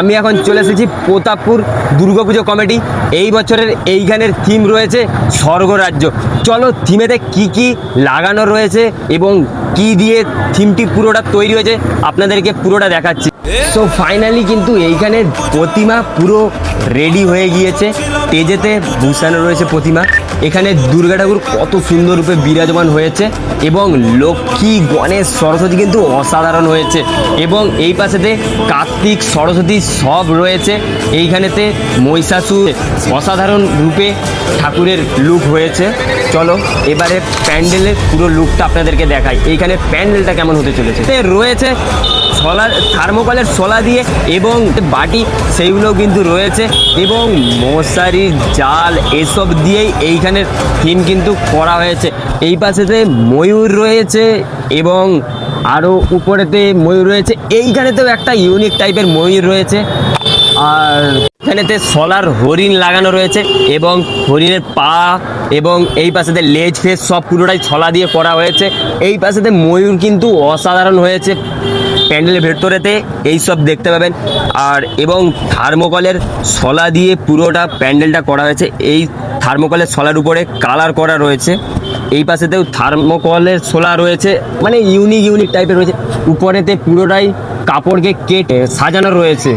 আমি এখন চলে এসেছি প্রতাপপুর দুর্গাপুজো কমিটি। এই বছরের এইখানের থিম রয়েছে স্বর্গরাজ্য। চলো থিমেতে কি কি লাগানো রয়েছে এবং কি দিয়ে থিমটি পুরোটা তৈরি হয়েছে, আপনাদেরকে পুরোটা দেখাচ্ছি। সো ফাইনালি কিন্তু এইখানে প্রতিমা পুরো রেডি হয়ে গিয়েছে। তেজেতে বসানো রয়েছে প্রতিমা। এখানে দুর্গা ঠাকুর কত সুন্দর রূপে বিরাজমান হয়েছে এবং লক্ষ্মী, গণেশ, সরস্বতী কিন্তু অসাধারণ হয়েছে। এবং এই পাশেতে কার্তিক, সরস্বতী সব রয়েছে। এইখানেতে মহিষাসুর অসাধারণ রূপে ঠাকুরের লুক হয়েছে। চলো, এবারে প্যান্ডেলের পুরো লুকটা আপনাদেরকে দেখাই। এইখানে প্যান্ডেলটা কেমন হতে চলেছে? রয়েছে সোলার থার্মোকলের সোলা দিয়ে এবং বাটি সেইগুলোও কিন্তু রয়েছে এবং মশারি জাল এসব দিয়েই এইখানের থিম কিন্তু করা হয়েছে। এই পাশেতে ময়ূর রয়েছে এবং আরও উপরেতে ময়ূর রয়েছে। এইখানেতেও একটা ইউনিক টাইপের ময়ূর রয়েছে। আর এখানেতে সোলার হরিণ লাগানো রয়েছে এবং হরিণের পা এবং এই পাশেতে লেজ ফেস সব পুরোটাই ছলা দিয়ে করা হয়েছে। এই পাশেতে ময়ূর কিন্তু অসাধারণ হয়েছে। প্যান্ডেলের ভেতরেতে এই সব দেখতে পাবেন। আর এবং থার্মোকলের শলা দিয়ে পুরোটা প্যান্ডেলটা করা হয়েছে। এই থার্মোকলের শলার উপরে কালার করা রয়েছে। এই পাশেতেও থার্মোকলের শোলা রয়েছে। মানে ইউনিক ইউনিক টাইপের রয়েছে। উপরেতে পুরোটাই কাপড়কে কেটে সাজানো রয়েছে।